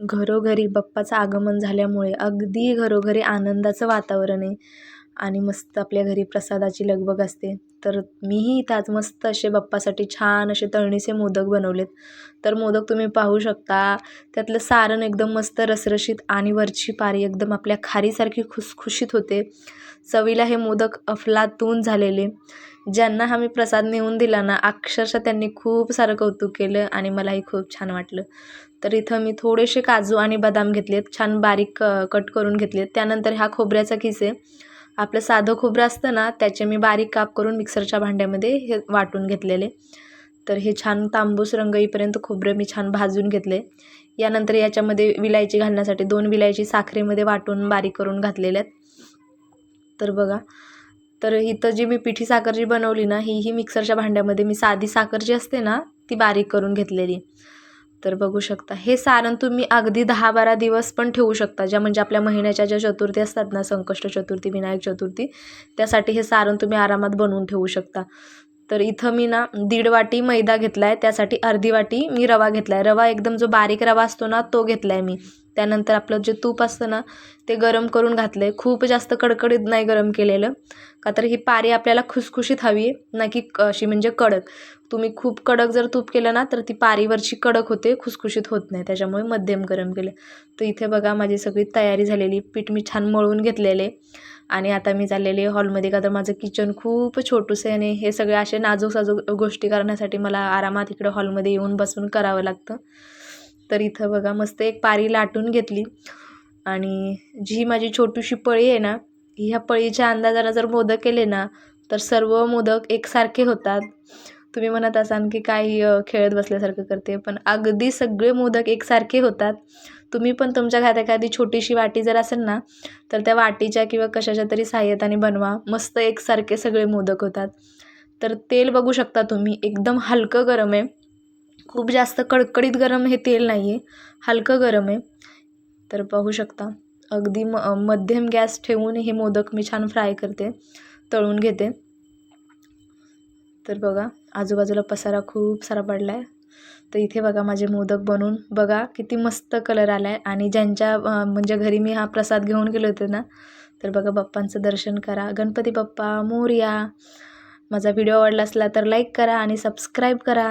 घरोघरी बाप्पाचं आगमन झाल्यामुळे अगदी घरोघरी आनंदाचं वातावरण आहे. आणि मस्त आपल्या घरी प्रसादाची लगबग असते. तर मीही इथं आज मस्त असे बाप्पासाठी छान असे तळणीचे मोदक बनवलेत. तर मोदक तुम्ही पाहू शकता. त्यातलं सारण एकदम मस्त रसरशीत आणि वरची पारी एकदम आपल्या खारीसारखी खुसखुशीत होते. चवीला हे मोदक अफलातून झालेले. ज्यांना हा मी प्रसाद नेऊन दिला ना अक्षरशः त्यांनी खूप सारं कौतुक केलं आणि मलाही खूप छान वाटलं. तर इथं मी थोडेसे काजू आणि बदाम घेतलेत. छान बारीक कट करून घेतलेत. त्यानंतर हा खोबऱ्याचा किस आहे. आपलं साधं खोबरं असतं ना त्याचे मी बारीक काप करून मिक्सरच्या भांड्यामध्ये हे वाटून घेतलेले. तर हे छान तांबूस रंग येईपर्यंत खोबरं मी छान भाजून घेतले. यानंतर याच्यामध्ये विलायची घालण्यासाठी दोन विलायची साखरेमध्ये वाटून बारीक करून घातलेल्या आहेत तर बघा तर इथं जी मी पिठी साखर जी बनवली ना ही ही मिक्सरच्या भांड्यामध्ये मी साधी साखर जी असते ना ती बारीक करून घेतलेली. तर बघू शकता. हे सारण तुम्ही अगदी दहा बारा दिवस पण ठेवू शकता ज्या म्हणजे आपल्या महिन्याच्या ज्या चतुर्थी असतात ना संकष्ट चतुर्थी विनायक चतुर्थी त्यासाठी हे सारण तुम्ही आरामात बनवून ठेवू शकता. तर इथं मी ना दीड वाटी मैदा घेतला आहे त्यासाठी अर्धी वाटी मी रवा घेतला आहे रवा एकदम जो बारीक रवा असतो ना तो घेतला आहे मी. त्यानंतर आपलं जे तूप असतं ना ते गरम करून घातलं आहे खूप जास्त कडकडीत नाही गरम केलेलं. का तर ही पारी आपल्याला खुसखुशीत हवी आहे ना की अशी म्हणजे कडक. तुम्ही खूप कडक जर तूप केलं ना तर ती पारीवरची कडक होते खुसखुशीत होत नाही. त्याच्यामुळे मध्यम गरम केलं. तर इथे बघा माझी सगळी तयारी झालेली. पीठ मी छान मळून घेतलेले. आणि आता मी चाललेले हॉलमध्ये. का तर माझं किचन खूप छोटूसं आहे आणि हे सगळे असे नाजूक साजूक गोष्टी करण्यासाठी मला आरामात इकडे हॉलमध्ये येऊन बसून करावं लागतं. तर इथं बघा मस्त एक पारी लाटून घेतली. आणि जी माझी छोटीशी पळी आहे ना ह्या पळीच्या अंदाजानं जर मोदक केले ना तर सर्व मोदक एकसारखे होतात. तुम्ही म्हणत असाल की काही खेळत बसल्यासारखं करते पण अगदी सगळे मोदक एकसारखे होतात. तुम्ही पण तुमच्या घरात एखादी छोटीशी वाटी जर असेल ना तर त्या वाटीच्या किंवा कशाच्या तरी सहाय्यताने बनवा. मस्त एकसारखे सगळे मोदक होतात. तर तेल बघू शकता तुम्ही एकदम हलकं गरम आहे. खूप जास्त कडकडीत गरम हे तेल नाही आहे हलकं गरम आहे. तर पाहू शकता. अगदी म मध्यम गॅस ठेवून हे मोदक मी छान फ्राय करते. तळून घेते. तर बघा आजूबाजूला पसारा खूप सारा पडला आहे तर इथे बघा माझे मोदक बनवून बघा किती मस्त कलर आला आहे आणि ज्यांच्या म्हणजे घरी मी हा प्रसाद घेऊन गेले होते ना तर बघा बाप्पांचं दर्शन करा. गणपती बाप्पा मोर्या. माझा व्हिडिओ आवडला असला तर लाईक करा आणि सबस्क्राईब करा.